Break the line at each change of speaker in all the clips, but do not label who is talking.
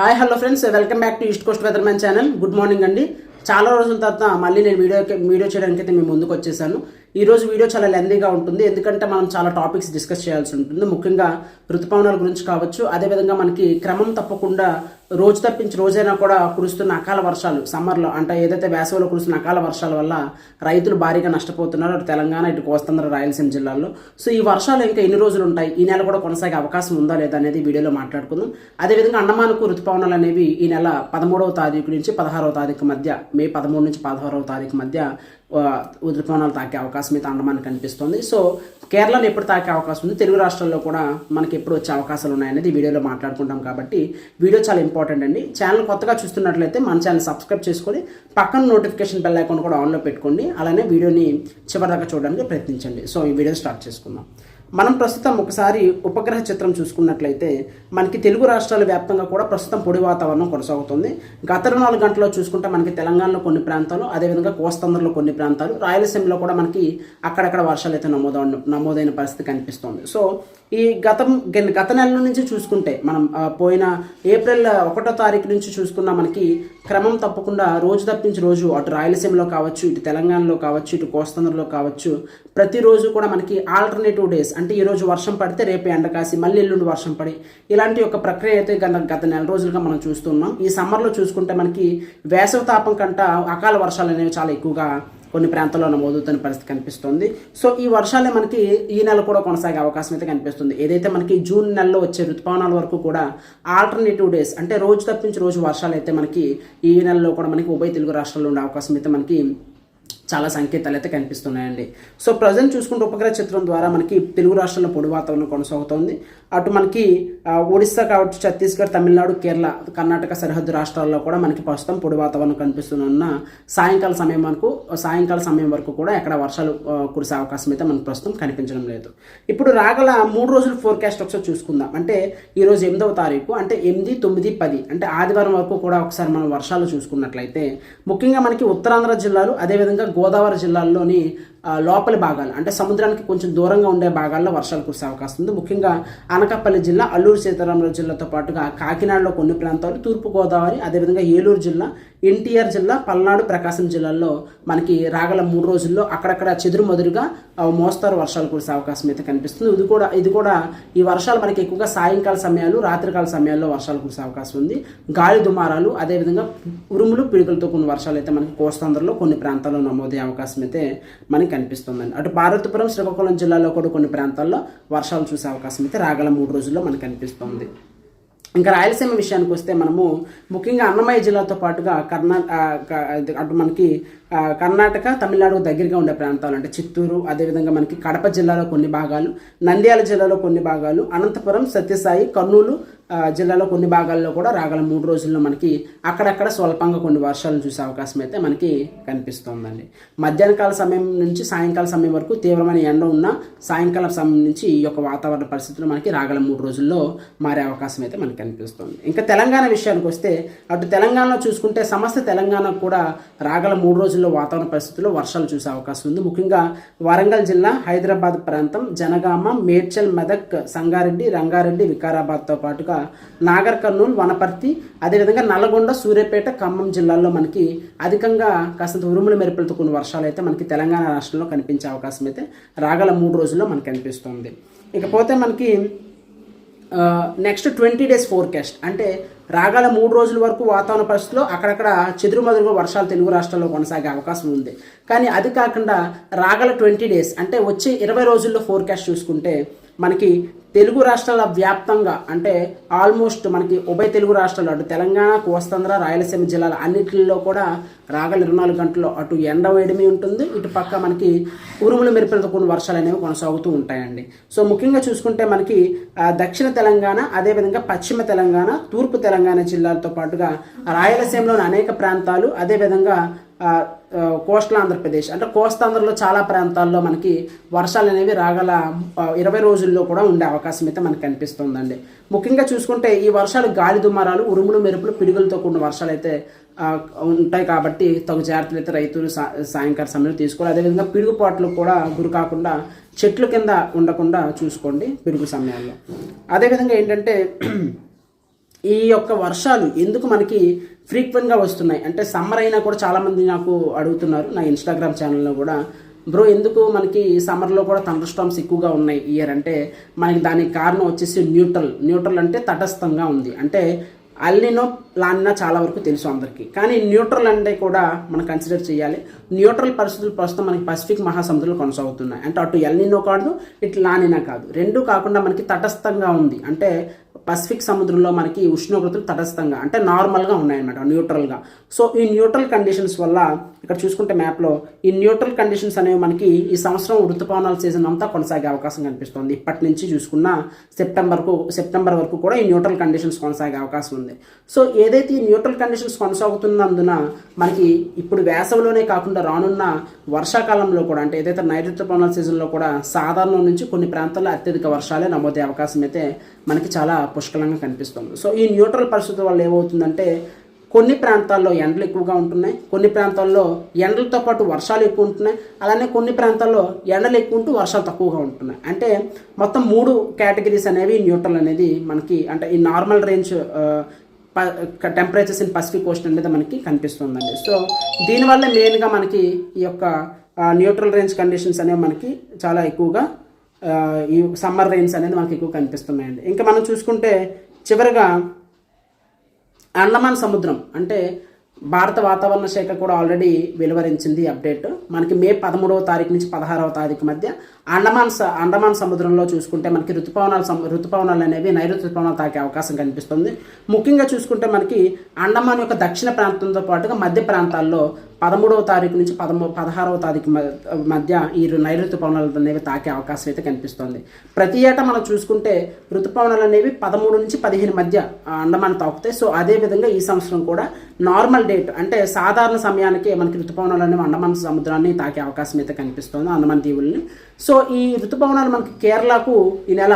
Hi hello friends. Welcome back to East Coast weather man channel. Good morning అండి. చాలా రోజుల తర్వాత మళ్ళీ నేను వీడియో వీడియో చేయడానికి అయితే మేము ముందుకు వచ్చేసాను. ఈ రోజు వీడియో చాలా లెందీగా ఉంటుంది. ఎందుకంటే మనం చాలా టాపిక్స్ డిస్కస్ చేయాల్సి ఉంటుంది. ముఖ్యంగా ఋతుపవనాల గురించి కావచ్చు. అదేవిధంగా మనకి క్రమం తప్పకుండా రోజు తప్పించి రోజైనా కూడా కురుస్తున్న అకాల వర్షాలు సమ్మర్లో అంటే ఏదైతే వేసవిలో కురుస్తున్న అకాల వర్షాల వల్ల రైతులు భారీగా నష్టపోతున్నారు. అటు తెలంగాణ ఇటు కోస్తాంధ్ర రాయలసీమ జిల్లాల్లో. సో ఈ వర్షాలు ఇంకా ఎన్ని రోజులు ఉంటాయి? ఈ నెల కూడా కొనసాగే అవకాశం ఉందా లేదా అనేది వీడియోలో మాట్లాడుకుందాం. అదేవిధంగా అండమానుకు ఋతుపవనాలు అనేవి ఈ నెల పదమూడవ తారీఖు నుంచి పదహారవ తారీఖు మధ్య మే పదమూడు నుంచి పదహారవ తారీఖు మధ్య ఋతుపవనాలు తాకే అవకాశం అయితే అండమాన్ కనిపిస్తుంది. సో కేరళను ఎప్పుడు తాకే అవకాశం ఉంది? తెలుగు రాష్ట్రాల్లో కూడా మనకి ఎప్పుడు వచ్చే అవకాశాలు ఉన్నాయనేది వీడియోలో మాట్లాడుకుంటాం కాబట్టి వీడియో చాలా ఇంపార్టెంట్ అండి. ఛానల్ కొత్తగా చూస్తున్నట్లయితే మన ఛానల్ సబ్స్క్రైబ్ చేసుకొని పక్కన నోటిఫికేషన్ బెల్ ఐకాన్ కూడా ఆన్లో పెట్టుకోండి. అలానే వీడియోని చివరిదాకా చూడడానికి ప్రయత్నించండి. సో ఈ వీడియో స్టార్ట్ చేసుకుందాం. మనం ప్రస్తుతం ఒకసారి ఉపగ్రహ చిత్రం చూసుకున్నట్లయితే మనకి తెలుగు రాష్ట్రాల వ్యాప్తంగా కూడా ప్రస్తుతం పొడి వాతావరణం కొనసాగుతుంది. గత ఇరవై నాలుగు గంటల్లో చూసుకుంటే మనకి తెలంగాణలో కొన్ని ప్రాంతాలు అదేవిధంగా కోస్తాంధ్రలో కొన్ని ప్రాంతాలు రాయలసీమలో కూడా మనకి అక్కడక్కడ వర్షాలు అయితే నమోద నమోదైన పరిస్థితి కనిపిస్తుంది. సో ఈ గతం గత నెల నుంచి చూసుకుంటే మనం పోయిన ఏప్రిల్ ఒకటో తారీఖు నుంచి చూసుకున్న మనకి క్రమం తప్పకుండా రోజు తప్పించి రోజు అటు రాయలసీమలో కావచ్చు ఇటు తెలంగాణలో కావచ్చు ఇటు కోస్తాంధ్రలో కావచ్చు ప్రతిరోజు కూడా మనకి ఆల్టర్నేటివ్ డేస్ అంటే ఈరోజు వర్షం పడితే రేపు ఎండ కాసి మళ్ళీ ఎల్లుండి వర్షం పడి ఇలాంటి ఒక ప్రక్రియ అయితే గత గత నెల రోజులుగా మనం చూస్తున్నాం. ఈ సమ్మర్లో చూసుకుంటే మనకి వేసవి తాపం కంట అకాల వర్షాలు అనేవి చాలా ఎక్కువగా కొన్ని ప్రాంతాల్లో నమోదవుతున్న పరిస్థితి కనిపిస్తుంది. సో ఈ వర్షాలే మనకి ఈ నెల కూడా కొనసాగే అవకాశం అయితే కనిపిస్తుంది. ఏదైతే మనకి జూన్ నెలలో వచ్చే ఋతుపవనాల వరకు కూడా ఆల్టర్నేటివ్ డేస్ అంటే రోజు తప్పించి రోజు వర్షాలు అయితే మనకి ఈ నెలలో కూడా మనకి ఉభయ తెలుగు రాష్ట్రాల్లో ఉండే అవకాశం అయితే మనకి చాలా సంకేతాలు అయితే కనిపిస్తున్నాయండి. సో ప్రజెంట్ చూసుకుంటే ఉపగ్రహ చిత్రం ద్వారా మనకి తెలుగు రాష్ట్రాల్లో పొడి వాతావరణం కొనసాగుతోంది. అటు మనకి ఒడిస్సా కావచ్చు ఛత్తీస్గఢ్ తమిళనాడు కేరళ కర్ణాటక సరిహద్దు రాష్ట్రాల్లో కూడా మనకి ప్రస్తుతం పొడి వాతావరణం కనిపిస్తున్న సాయంకాల సమయం వరకు సాయంకాల సమయం వరకు కూడా ఎక్కడ వర్షాలు కురిసే అవకాశం అయితే మనకు ప్రస్తుతం కనిపించడం లేదు. ఇప్పుడు రాగల మూడు రోజుల ఫోర్కాస్ట్ ఒకసారి చూసుకుందాం. అంటే ఈ రోజు ఎనిమిదవ తారీఖు అంటే ఎనిమిది తొమ్మిది పది అంటే ఆదివారం వరకు కూడా ఒకసారి మనం వర్షాలు చూసుకున్నట్లయితే ముఖ్యంగా మనకి ఉత్తరాంధ్ర జిల్లాలు అదేవిధంగా గోదావరి జిల్లాల్లోని లోపలి భాగాలు అంటే సముద్రానికి కొంచెం దూరంగా ఉండే భాగాల్లో వర్షాలు కురిసే అవకాశం ఉంది. ముఖ్యంగా అనకాపల్లి జిల్లా అల్లూరు సీతారామరాజు జిల్లాతో పాటుగా కాకినాడలో కొన్ని ప్రాంతాలు తూర్పుగోదావరి అదేవిధంగా ఏలూరు జిల్లా ఎన్టీఆర్ జిల్లా పల్నాడు ప్రకాశం జిల్లాల్లో మనకి రాగల మూడు రోజుల్లో అక్కడక్కడ చెదురు మదురుగా మోస్తారు వర్షాలు కురిసే అవకాశం అయితే కనిపిస్తుంది. ఇది కూడా ఇది కూడా ఈ వర్షాలు మనకి ఎక్కువగా సాయంకాల సమయాలు రాత్రికాల సమయాల్లో వర్షాలు కురిసే అవకాశం ఉంది. గాలి దుమారాలు అదేవిధంగా ఉరుములు పిడుగులతో కొన్ని వర్షాలు అయితే మనకి కోస్తాంధ్రలో కొన్ని ప్రాంతాల్లో నమోదయ్యే అవకాశం అయితే మనకి కనిపిస్తుందండి. అటు భారతపురం శ్రీకాకుళం జిల్లాలో కూడా కొన్ని ప్రాంతాల్లో వర్షాలు చూసే అవకాశం అయితే రాగల మూడు రోజుల్లో మనకు కనిపిస్తుంది. ఇంకా రాయలసీమ విషయానికి వస్తే మనము ముఖ్యంగా అన్నమయ్య జిల్లాతో పాటుగా కర్ణా అటు మనకి కర్ణాటక తమిళనాడు దగ్గరగా ఉండే ప్రాంతాలు అంటే చిత్తూరు అదేవిధంగా మనకి కడప జిల్లాలో కొన్ని భాగాలు నంద్యాల జిల్లాలో కొన్ని భాగాలు అనంతపురం సత్యసాయి కర్నూలు జిల్లాలో కొన్ని భాగాల్లో కూడా రాగల మూడు రోజుల్లో మనకి అక్కడక్కడ స్వల్పంగా కొన్ని వర్షాలు చూసే అవకాశం అయితే మనకి కనిపిస్తోందండి. మధ్యాహ్న కాల సమయం నుంచి సాయంకాల సమయం వరకు తీవ్రమైన ఎండ ఉన్న సాయంకాలం సమయం నుంచి ఈ యొక్క వాతావరణ పరిస్థితులు మనకి రాగల మూడు రోజుల్లో మారే అవకాశం అయితే మనకి కనిపిస్తుంది. ఇంకా తెలంగాణ విషయానికి వస్తే అటు తెలంగాణలో చూసుకుంటే సమస్త తెలంగాణ కూడా రాగల మూడు రోజుల్లో వాతావరణ పరిస్థితుల్లో వర్షాలు చూసే అవకాశం ఉంది. ముఖ్యంగా వరంగల్ జిల్లా హైదరాబాద్ ప్రాంతం జనగామ మేడ్చల్ మెదక్ సంగారెడ్డి రంగారెడ్డి వికారాబాద్తో పాటుగా నాగర్ కర్నూలు వనపర్తి అదేవిధంగా నల్గొండ సూర్యాపేట ఖమ్మం జిల్లాల్లో మనకి అధికంగా కాస్తంత ఉరుముల మెరుపులతో కొన్ని వర్షాలు అయితే మనకి తెలంగాణ రాష్ట్రంలో కనిపించే అవకాశం అయితే రాగల మూడు రోజుల్లో మనకి కనిపిస్తుంది ఇకపోతే మనకి నెక్స్ట్ ట్వంటీ డేస్ ఫోర్కాస్ట్ అంటే రాగల మూడు రోజుల వరకు వాతావరణ పరిస్థితుల్లో అక్కడక్కడ చెదురుమదురుగా వర్షాలు తెలుగు రాష్ట్రాల్లో కొనసాగే అవకాశం ఉంది. కానీ అది కాకుండా రాగల ట్వంటీ డేస్ అంటే వచ్చే ఇరవై రోజుల్లో ఫోర్కాస్ట్ చూసుకుంటే మనకి తెలుగు రాష్ట్రాల వ్యాప్తంగా అంటే ఆల్మోస్ట్ మనకి ఉభయ తెలుగు రాష్ట్రాలు అటు తెలంగాణ కోస్తాంధ్ర రాయలసీమ జిల్లాల అన్నింటిలో కూడా రాగల ఇరవై నాలుగు గంటల్లో అటు ఎండ వేడిమి ఉంటుంది. ఇటు పక్క మనకి ఉరుములు మెరుపులతో కొన్ని వర్షాలు అనేవి కొనసాగుతూ ఉంటాయండి. సో ముఖ్యంగా చూసుకుంటే మనకి దక్షిణ తెలంగాణ అదేవిధంగా పశ్చిమ తెలంగాణ తూర్పు తెలంగాణ జిల్లాలతో పాటుగా రాయలసీమలోని అనేక ప్రాంతాలు అదేవిధంగా కోస్టల్ ఆంధ్రప్రదేశ్. అంటే కోస్తాంధ్రలో చాలా ప్రాంతాల్లో మనకి వర్షాలు అనేవి రాగల ఇరవై రోజుల్లో కూడా ఉండే అవకాశం అయితే మనకు కనిపిస్తుందండి. ముఖ్యంగా చూసుకుంటే ఈ వర్షాలు గాలి దుమారాలు ఉరుములు మెరుపులు పిడుగులతో కూడిన వర్షాలు అయితే ఉంటాయి కాబట్టి తగు జాగ్రత్తలు అయితే రైతులు సా సాయంకాల సమయంలో తీసుకోవాలి. అదేవిధంగా పిడుగుపాట్లు కూడా గురి కాకుండా చెట్ల కింద ఉండకుండా చూసుకోండి పిడుగు సమయాల్లో అదేవిధంగా ఏంటంటే ఈ యొక్క వర్షాలు ఎందుకు మనకి ఫ్రీక్వెంట్గా వస్తున్నాయి? అంటే సమ్మర్ అయినా కూడా చాలామంది నాకు అడుగుతున్నారు నా ఇన్స్టాగ్రామ్ ఛానల్లో కూడా. బ్రో ఎందుకు మనకి సమ్మర్లో కూడా థండర్ స్టామ్స్ ఎక్కువగా ఉన్నాయి ఇయర్ అంటే మనకి దానికి కారణం వచ్చేసి న్యూట్రల్ న్యూట్రల్ అంటే తటస్థంగా ఉంది. అంటే అల్లినో లానినా చాలా వరకు తెలుసు అందరికీ. కానీ న్యూట్రల్ అంటే కూడా మనం కన్సిడర్ చేయాలి. న్యూట్రల్ పరిస్థితులు ప్రస్తుతం మనకి పసిఫిక్ మహాసముద్రంలో కొనసాగుతున్నాయి. అంటే అటు ఎల్నినో కాదు ఇటు లానినా కాదు. రెండు కాకుండా మనకి తటస్థంగా ఉంది. అంటే పసిఫిక్ సముద్రంలో మనకి ఉష్ణోగ్రతలు తటస్థంగా అంటే నార్మల్గా ఉన్నాయన్నమాట న్యూట్రల్గా. సో ఈ న్యూట్రల్ కండిషన్స్ వల్ల ఇక్కడ చూసుకుంటే మ్యాప్లో ఈ న్యూట్రల్ కండిషన్స్ అనేవి మనకి ఈ సంవత్సరం ఋతుపవనాల సీజన్ అంతా కొనసాగే అవకాశం కనిపిస్తుంది. ఇప్పటి నుంచి చూసుకున్న సెప్టెంబర్కు సెప్టెంబర్ వరకు కూడా ఈ న్యూట్రల్ కండిషన్స్ కొనసాగే అవకాశం ఉంది. సో ఏదైతే ఈ న్యూట్రల్ కండిషన్స్ కొనసాగుతున్నందున మనకి ఇప్పుడు వేసవిలోనే కాకుండా రానున్న వర్షాకాలంలో కూడా అంటే ఏదైతే నైరుతి ఋతుపవనాల సీజన్లో కూడా సాధారణం నుంచి కొన్ని ప్రాంతాల్లో అత్యధిక వర్షాలే నమోదే అవకాశం అయితే మనకి చాలా పుష్కలంగా కనిపిస్తుంది. సో ఈ న్యూట్రల్ పరిస్థితుల వల్ల ఏమవుతుందంటే కొన్ని ప్రాంతాల్లో ఎండలు ఎక్కువగా ఉంటున్నాయి. కొన్ని ప్రాంతాల్లో ఎండలతో పాటు వర్షాలు ఎక్కువ ఉంటున్నాయి. అలానే కొన్ని ప్రాంతాల్లో ఎండలు ఎక్కువ ఉంటూ వర్షాలు తక్కువగా ఉంటున్నాయి. అంటే మొత్తం మూడు కేటగిరీస్ అనేవి న్యూట్రల్ అనేది మనకి అంటే ఈ normal range temperatures in Pacific Ocean అనేది మనకి కనిపిస్తుందండి. సో దీనివల్ల మెయిన్గా మనకి ఈ యొక్క న్యూట్రల్ రేంజ్ కండిషన్స్ అనేవి మనకి చాలా ఎక్కువగా ఈ సమ్మర్ రైన్స్ అనేది మనకి ఎక్కువ కనిపిస్తున్నాయండి. ఇంకా మనం చూసుకుంటే చివరిగా అండమాన్ సముద్రం అంటే భారత వాతావరణ శాఖ కూడా ఆల్రెడీ వెలువరించింది అప్డేట్ మనకి మే పదమూడవ తారీఖు నుంచి పదహారవ తారీఖు మధ్య అండమాన్ స- అండమాన్ సముద్రంలో చూసుకుంటే మనకి ఋతుపవనాలు సమ ఋతుపవనాలు అనేవి నైరుతి ఋతుపవనాలు తాకే అవకాశం కనిపిస్తుంది. ముఖ్యంగా చూసుకుంటే మనకి అండమాన్ యొక్క దక్షిణ ప్రాంతంతో పాటుగా మధ్య ప్రాంతాల్లో పదమూడవ తారీఖు నుంచి పదమూ పదహారవ తారీఖు మధ్య ఈ నైరుతి పవనాలు అనేవి తాకే అవకాశం అయితే కనిపిస్తుంది. ప్రతి ఏటా మనం చూసుకుంటే ఋతుపవనాలు అనేవి పదమూడు నుంచి పదిహేను మధ్య అండమాన్ తాకుతాయి. సో అదే విధంగా ఈ సంవత్సరం కూడా నార్మల్ డేట్ అంటే సాధారణ సమయానికి మనకి ఋతుపవనాలు అనేవి అండమాన్ సముద్రాన్ని తాకే అవకాశం అయితే కనిపిస్తుంది అండమాన్ దీవుల్ని. సో ఈ ఋతుపవనాలు మనకి కేరళకు ఈ నెల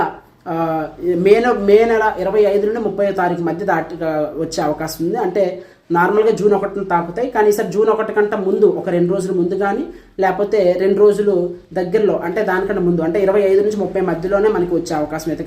మే నె- మే నెల ఇరవై ఐదు నుండి ముప్పై తారీఖు మధ్య దాటి వచ్చే అవకాశం ఉంది. అంటే నార్మల్గా జూన్ ఒకటిని తాకుతాయి. కానీ ఈసారి జూన్ ఒకటి కంటే ముందు ఒక రెండు రోజుల ముందు కానీ లేకపోతే రెండు రోజులు దగ్గరలో అంటే దానికంటే ముందు అంటే ఇరవై ఐదు నుంచి ముప్పై మధ్యలోనే మనకి వచ్చే అవకాశం అయితే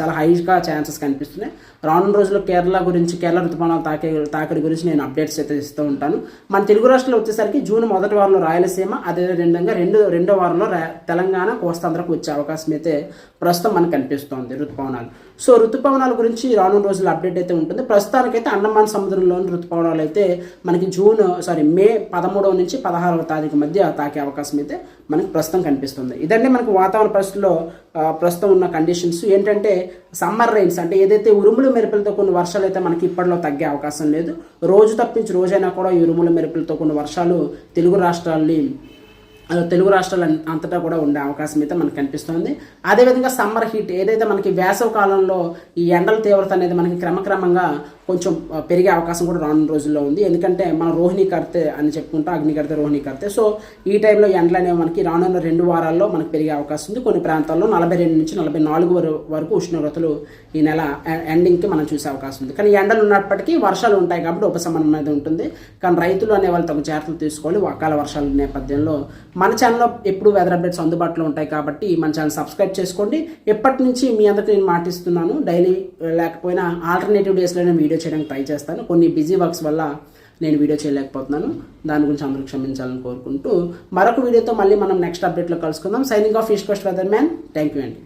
చాలా హైగా ఛాన్సెస్ కనిపిస్తున్నాయి. రానున్న రోజుల్లో కేరళ గురించి కేరళ ఋతుపవనాలు తాకే తాకిడి గురించి నేను అప్డేట్స్ అయితే ఇస్తూ ఉంటాను. మన తెలుగు రాష్ట్రంలో వచ్చేసరికి జూన్ మొదటి వారంలో రాయలసీమ అదే విధంగా రెండు రెండో వారంలో రా- తెలంగాణ కోస్తాంధ్రకు వచ్చే అవకాశం అయితే ప్రస్తుతం మనకు కనిపిస్తోంది ఋతుపవనాలు సో ఋతుపవనాల గురించి రానున్న రోజుల్లో అప్డేట్ అయితే ఉంటుంది. ప్రస్తుతానికైతే అండమాన్ సముద్రంలోని ఋతుపవనాలు అయితే మనకి జూన్ సారీ మే పదమూడవ నుంచి పదహారవ తారీఖు మధ్య తాకే అవకాశం అయితే మనకి ప్రస్తుతం కనిపిస్తుంది. ఇదండి మనకు వాతావరణ పరిస్థితుల్లో ప్రస్తుతం ఉన్న కండిషన్స్ ఏంటంటే సమ్మర్ రైన్స్ అంటే ఏదైతే ఉరుములు మెరుపులతో కొన్ని వర్షాలు అయితే మనకి ఇప్పట్లో తగ్గే అవకాశం లేదు. రోజు తప్పించి రోజైనా కూడా ఈ ఉరుములు మెరుపులతో కొన్ని వర్షాలు తెలుగు రాష్ట్రాల్ని తెలుగు రాష్ట్రాలు అంతటా కూడా ఉండే అవకాశం అయితే మనకు కనిపిస్తుంది. అదేవిధంగా సమ్మర్ హీట్ ఏదైతే మనకి వేసవ కాలంలో ఈ ఎండల తీవ్రత అనేది మనకి క్రమక్రమంగా కొంచెం పెరిగే అవకాశం కూడా రానున్న రోజుల్లో ఉంది. ఎందుకంటే మనం రోహిణి కర్తే అని చెప్పుకుంటాం అగ్ని కర్తే రోహిణి కర్తే. సో ఈ టైంలో ఎండలు అనేవి మనకి రానున్న రెండు వారాల్లో మనకి పెరిగే అవకాశం ఉంది. కొన్ని ప్రాంతాల్లో నలభై రెండు నుంచి నలభై నాలుగు వర- వరకు ఉష్ణోగ్రతలు ఈ నెల ఎండింగ్కి మనం చూసే అవకాశం ఉంది. కానీ ఎండలు ఉన్నప్పటికీ వర్షాలు ఉంటాయి కాబట్టి ఉపశమనం అనేది ఉంటుంది. కానీ రైతులు అనే వాళ్ళు తగు జాగ్రత్తలు తీసుకోవాలి. అకాల వర్షాల నేపథ్యంలో మన ఛానల్లో ఎప్పుడు వెదర్ అప్డేట్స్ అందుబాటులో ఉంటాయి కాబట్టి మన ఛానల్ సబ్స్క్రైబ్ చేసుకోండి. ఎప్పటి నుంచి మీ అందరికీ నేను మాటిస్తున్నాను. డైలీ లేకపోయినా ఆల్టర్నేటివ్ డేస్లోనే వీడియో వీడియో చేయడానికి ట్రై చేస్తాను. కొన్ని బిజీ వర్క్స్ వల్ల నేను వీడియో చేయలేకపోతున్నాను. దాని గురించి అందరూ క్షమించాలని కోరుకుంటూ మరొక వీడియోతో మళ్ళీ మనం నెక్స్ట్ అప్డేట్లో కలుసుకుందాం. Signing off East Coast weather man thank you అండి